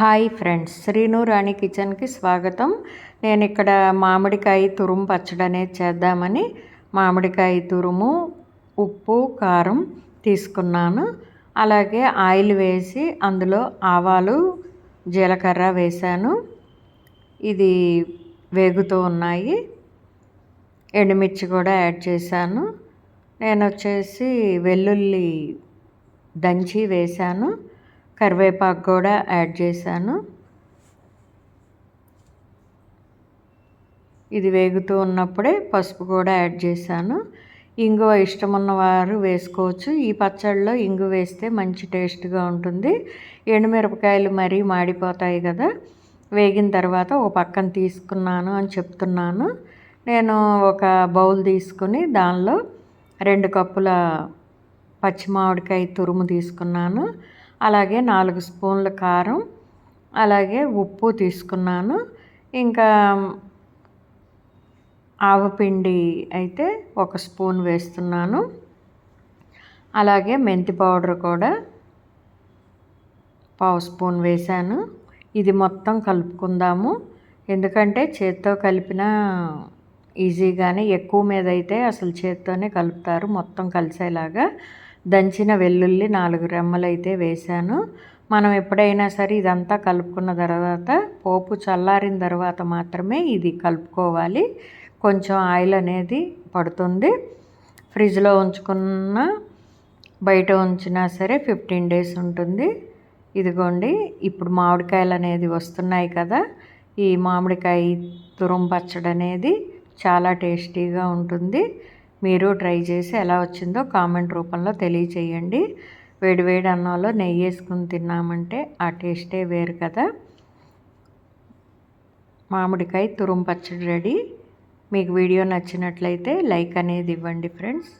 Hi friends Srinu రాణి కిచెన్కి స్వాగతం. నేను ఇక్కడ మామిడికాయ తురుము పచ్చడి అనేది చేద్దామని మామిడికాయ తురుము ఉప్పు కారం తీసుకున్నాను. అలాగే ఆయిల్ వేసి అందులో ఆవాలు జీలకర్ర వేశాను. ఇది వేగుతూ ఉన్నాయి. ఎండుమిర్చి కూడా యాడ్ చేశాను. నేను వచ్చేసి వెల్లుల్లి దంచి వేశాను. కరివేపాకు కూడా యాడ్ చేశాను. ఇది వేగుతూ ఉన్నప్పుడే పసుపు కూడా యాడ్ చేశాను. ఇంగువ ఇష్టం ఉన్నవారు వేసుకోవచ్చు. ఈ పచ్చడిలో ఇంగు వేస్తే మంచి టేస్ట్గా ఉంటుంది. ఎండుమిరపకాయలు మరీ మాడిపోతాయి కదా. వేగిన తర్వాత ఒక పక్కన తీసుకున్నాను అని చెప్తున్నాను. నేను ఒక బౌల్ తీసుకుని దానిలో రెండు కప్పుల పచ్చి మామిడికాయ తురుము తీసుకున్నాను. అలాగే నాలుగు స్పూన్ల కారం అలాగే ఉప్పు తీసుకున్నాను. ఇంకా ఆవపిండి అయితే ఒక స్పూన్ వేస్తున్నాను. అలాగే మెంతి పౌడర్ కూడా పావు స్పూన్ వేశాను. ఇది మొత్తం కలుపుకుందాము. ఎందుకంటే చేత్తో కలిపిన ఈజీగానే ఎక్కువ మీద అయితే అసలు చేత్తోనే కలుపుతారు మొత్తం కలిసేలాగా. దంచిన వెల్లుల్లి నాలుగు రెమ్మలు అయితే వేశాను. మనం ఎప్పుడైనా సరే ఇదంతా కలుపుకున్న తర్వాత పోపు చల్లారిన తర్వాత మాత్రమే ఇది కలుపుకోవాలి. కొంచెం ఆయిల్ అనేది పడుతుంది. ఫ్రిడ్జ్లో ఉంచుకున్న బయట ఉంచినా సరే ఫిఫ్టీన్ డేస్ ఉంటుంది. ఇదిగోండి ఇప్పుడు మామిడికాయలు అనేది వస్తున్నాయి కదా. ఈ మామిడికాయ తురుం పచ్చడి అనేది చాలా టేస్టీగా ఉంటుంది. మీరు ట్రై చేసి ఎలా వచ్చిందో కామెంట్ రూపంలో తెలియచేయండి. వేడివేడి అన్నంలో నెయ్యి వేసుకుని తిన్నామంటే ఆ టేస్టే వేరు కదా. మామిడికాయ తురుము పచ్చడి రెడీ. మీకు వీడియో నచ్చినట్లయితే లైక్ అనేది ఇవ్వండి ఫ్రెండ్స్.